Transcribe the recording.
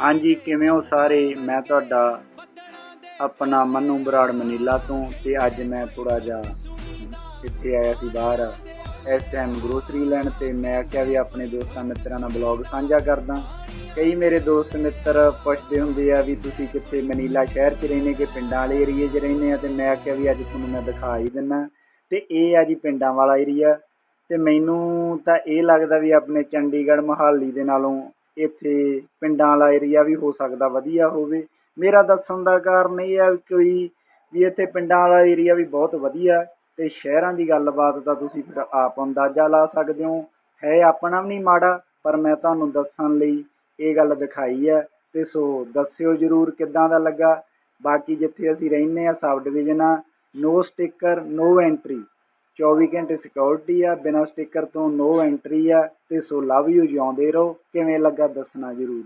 ਹਾਂਜੀ, ਕਿਵੇਂ ਹੋ ਸਾਰੇ? ਮੈਂ ਤੁਹਾਡਾ ਆਪਣਾ ਮਨੂ ਬਰਾੜ ਮਨੀਲਾ ਤੋਂ ਤੇ ਅੱਜ ਮੈਂ ਥੋੜਾ ਜਿਹਾ ਇੱਥੇ ਆਇਆ ਸੀ ਬਾਹਰ ਐਸਐਮ ਗਰੋਸਰੀ ਲੈਣ ਤੇ ਮੈਂ ਕਿਹਾ ਵੀ ਆਪਣੇ ਦੋਸਤਾਂ ਮਿੱਤਰਾਂ ਨਾਲ ਬਲੌਗ ਸਾਂਝਾ ਕਰਦਾ। ਕਈ ਮੇਰੇ ਦੋਸਤ ਮਿੱਤਰ ਪੁੱਛਦੇ ਹੁੰਦੇ ਆ ਵੀ ਤੁਸੀਂ ਕਿੱਥੇ ਮਨੀਲਾ ਸ਼ਹਿਰ 'ਚ ਰਹਿੰਦੇ ਕਿ ਪਿੰਡਾਂ ਵਾਲੇ ਏਰੀਏ 'ਚ ਰਹਿੰਦੇ ਆ? ਤੇ ਮੈਂ ਕਿਹਾ ਵੀ ਅੱਜ ਤੁਹਾਨੂੰ ਮੈਂ ਦਿਖਾ ਹੀ ਦਿੰਨਾ ਤੇ ਇਹ ਆ ਜੀ ਪਿੰਡਾਂ ਵਾਲਾ ਏਰੀਆ ਤੇ ਮੈਨੂੰ ਤਾਂ ਇਹ ਲੱਗਦਾ ਵੀ ਆਪਣੇ ਚੰਡੀਗੜ੍ਹ ਮੋਹਾਲੀ ਦੇ ਨਾਲੋਂ ਇੱਥੇ ਪਿੰਡਾਂ ਵਾਲਾ ਏਰੀਆ ਵੀ ਹੋ ਸਕਦਾ, ਵਧੀਆ ਹੋਵੇ। ਮੇਰਾ ਦੱਸਣ ਦਾ ਕਾਰਨ ਇਹ ਹੈ ਕੋਈ ਵੀ ਇੱਥੇ ਪਿੰਡਾਂ ਵਾਲਾ ਏਰੀਆ ਵੀ ਬਹੁਤ ਵਧੀਆ ਅਤੇ ਸ਼ਹਿਰਾਂ ਦੀ ਗੱਲਬਾਤ ਤਾਂ ਤੁਸੀਂ ਫਿਰ ਆਪ ਅੰਦਾਜ਼ਾ ਲਾ ਸਕਦੇ ਹੋ। ਹੈ ਆਪਣਾ ਵੀ ਨਹੀਂ ਮਾੜਾ, ਪਰ ਮੈਂ ਤੁਹਾਨੂੰ ਦੱਸਣ ਲਈ ਇਹ ਗੱਲ ਦਿਖਾਈ ਹੈ। ਅਤੇ ਸੋ ਦੱਸਿਓ ਜਰੂਰ ਕਿੱਦਾਂ ਦਾ ਲੱਗਾ। ਬਾਕੀ ਜਿੱਥੇ ਅਸੀਂ ਰਹਿੰਦੇ ਹਾਂ ਸਬ ਡਿਵੀਜ਼ਨ ਆ ਨੋ ਸਟicker ਨੋ ਐਂਟਰੀ। 24 ਘੰਟੇ ਸਿਕਿਉਰਿਟੀ ਆ, ਬਿਨਾਂ ਸਟicker ਤੋਂ ਨੋ ਐਂਟਰੀ ਆ, ਤੇ ਸੋ ਲਵ ਯੂ ਜਿਉਂਦੇ ਰਹੋ, ਕਿਵੇਂ ਲੱਗਾ ਦੱਸਣਾ ਜਰੂਰ।